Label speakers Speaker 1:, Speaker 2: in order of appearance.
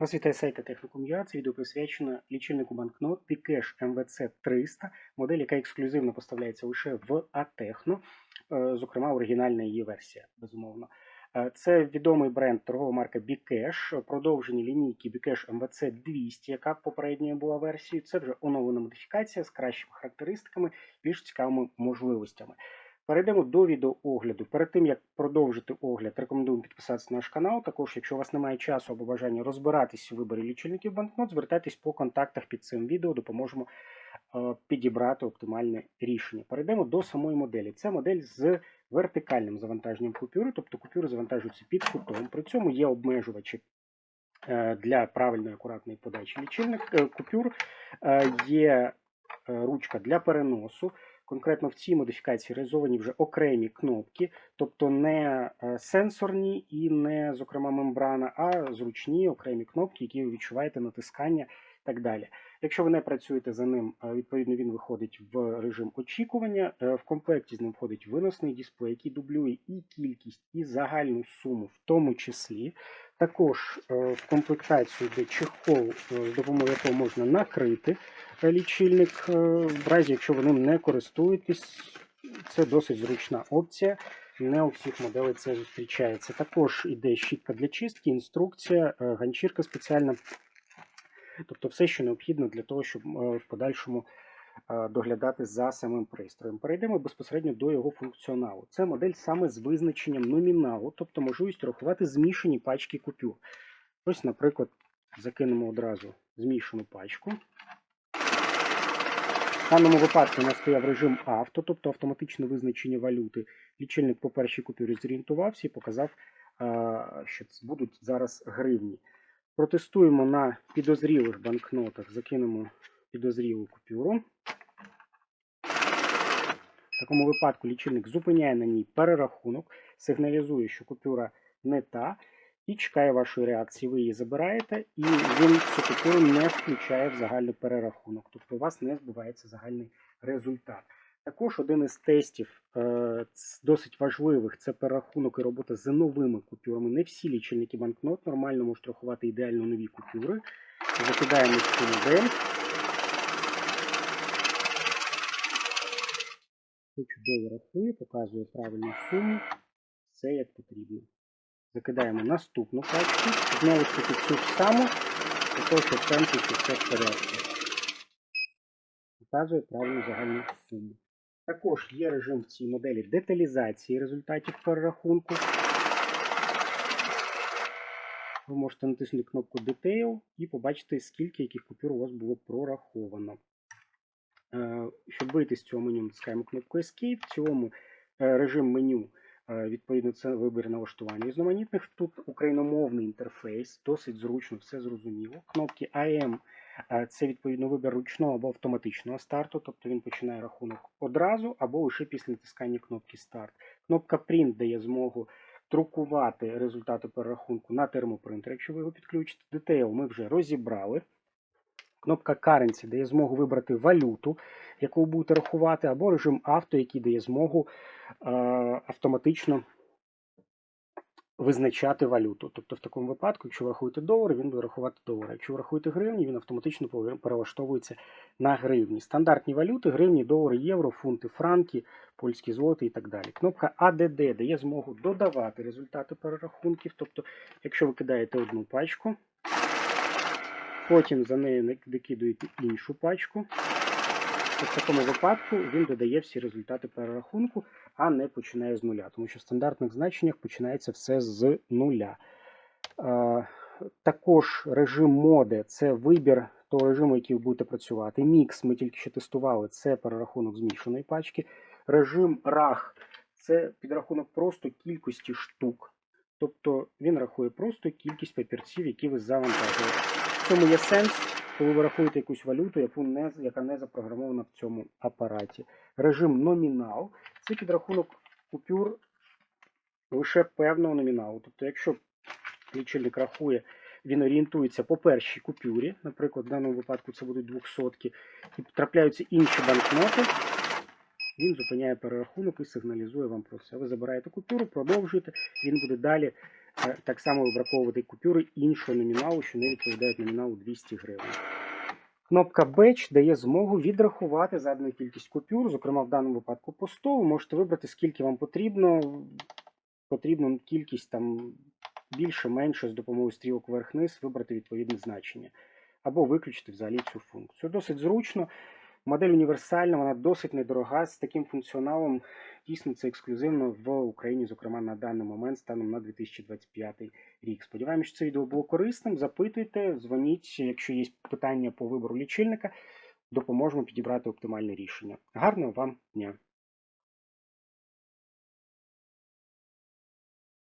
Speaker 1: Вас вітає сайт. Це відео присвячено лічильнику банкнот Bcash MVC 300, модель, яка ексклюзивно поставляється лише в Атехно, е, зокрема оригінальна її версія, безумовно. Е, Це відомий бренд торгова марка Bcash, продовжені лінійки Bcash MVC 200, яка попередньою була версією. Це вже оновлена модифікація з кращими характеристиками, більш цікавими можливостями. Перейдемо до відеоогляду. Перед тим як продовжити огляд, рекомендуємо підписатися на наш канал. Також, якщо у вас немає часу або бажання розбиратись у виборі лічильників банкнот, звертайтесь по контактах під цим відео, допоможемо е, підібрати оптимальне рішення. Перейдемо до самої моделі. Це модель з вертикальним завантаженням купюри, тобто купюри завантажуються під кутом. При цьому є обмежувачі е, для правильної акуратної подачі лічильник е, купюр, є ручка для переносу. Конкретно в цій модифікації реалізовані вже окремі кнопки, тобто не е, сенсорні і не, зокрема, мембрана, а зручні окремі кнопки, які ви відчуваєте натискання і так далі. Якщо ви не працюєте за ним, е, відповідно він виходить в режим очікування. Е, В комплекті з ним входить виносний дисплей, який дублює і кількість, і загальну суму, в тому числі. Також е, в комплектацію йде чехол, е, з допомогою якого можна накрити е, лічильник, в разі якщо ви ним не користуєтесь. Це досить зручна опція. Не у всіх моделей це зустрічається. Також іде щітка для чистки, інструкція, ганчірка спеціальна. Тобто все, що необхідно для того, щоб в подальшому доглядати за самим пристроєм. Перейдемо безпосередньо до його функціоналу. Це модель саме з визначенням номіналу, тобто можливість рахувати змішані пачки купюр. Ось, наприклад, закинемо одразу змішану пачку. В даному випадку у нас стояв режим авто, тобто автоматичне визначення валюти. Лічильник по першій купюрі зорієнтувався і показав, е, що будуть зараз гривні. Протестуємо на підозрілих банкнотах, закинемо підозрілу купюру. В такому випадку лічильник зупиняє на ній перерахунок, сигналізує, що купюра не та, і чекає вашої реакції. Ви її забираєте, і він цю купюру не включає в загальний перерахунок. Тобто у вас не збувається загальний результат. Також один із тестів е, досить важливих це перерахунок і робота з новими купюрами. Не всі лічильники банкнот нормально можуть рахувати ідеально нові купюри. Закидаємо цю Це чудово рахує, показує правильну суму. Все як потрібно. Закидаємо наступну пачку. Знову ж таки цю ж саму, для того, все в порядку. Показує правильну загальну суму. Також є режим в цій моделі деталізації результатів перерахунку. Ви можете натиснути кнопку Detail і побачити, скільки яких купюр у вас було прораховано. Е, Щоб вийти з цього меню, натискаємо кнопку Escape. В цілому е, режим меню, е, відповідно, це вибір налаштування різноманітних. Тут україномовний інтерфейс, досить зручно, все зрозуміло. Кнопки AM це відповідно вибір ручного або автоматичного старту, тобто він починає рахунок одразу або лише після натискання кнопки Старт. Кнопка Print дає змогу друкувати результати перерахунку на термопринтер, якщо ви його підключите. Detail ми вже розібрали. Кнопка Currency дає змогу вибрати валюту, яку ви будете рахувати, або режим авто, який дає змогу е, автоматично визначати валюту. Тобто, в такому випадку, якщо ви рахуєте долари, він буде рахувати долари. Якщо ви рахуєте гривні, він автоматично перелаштовується на гривні. Стандартні валюти гривні, долари, євро, фунти, франки, польські злоти і так далі. Кнопка ADD дає змогу додавати результати перерахунків. Тобто, якщо ви кидаєте одну пачку, потім за нею не- докидуєте іншу пачку. В такому випадку він додає всі результати перерахунку, а не починає з нуля, тому що в стандартних значеннях починається все з нуля. Також режим моди це вибір того режиму, який ви будете працювати. Мікс ми тільки що тестували, це перерахунок змішаної пачки. Режим RAH це підрахунок просто кількості штук. Тобто він рахує просто кількість папірців, які ви завантажили. Цьому є сенс, коли ви рахуєте якусь валюту, яку не, яка не запрограмована в цьому апараті. Режим номінал це підрахунок купюр лише певного номіналу. Тобто, якщо лічильник рахує, він орієнтується по першій купюрі, наприклад, в даному випадку це будуть 200, і трапляються інші банкноти, він зупиняє перерахунок і сигналізує вам про все. Ви забираєте купюру, продовжуєте, він буде далі так само вибраковувати купюри іншого номіналу, що не відповідають номіналу 200 гривень. Кнопка Batch дає змогу відрахувати задану кількість купюр, зокрема в даному випадку по 100. Ви можете вибрати, скільки вам потрібно. Потрібно кількість там більше, менше з допомогою стрілок вверх-вниз, вибрати відповідне значення. Або виключити взагалі цю функцію. Досить зручно. Модель універсальна, вона досить недорога з таким функціоналом. Дійсно, це ексклюзивно в Україні, зокрема на даний момент, станом на 2025 рік. Сподіваємось, що це відео було корисним. Запитуйте, дзвоніть, якщо є питання по вибору лічильника, допоможемо підібрати оптимальне рішення. Гарного вам дня!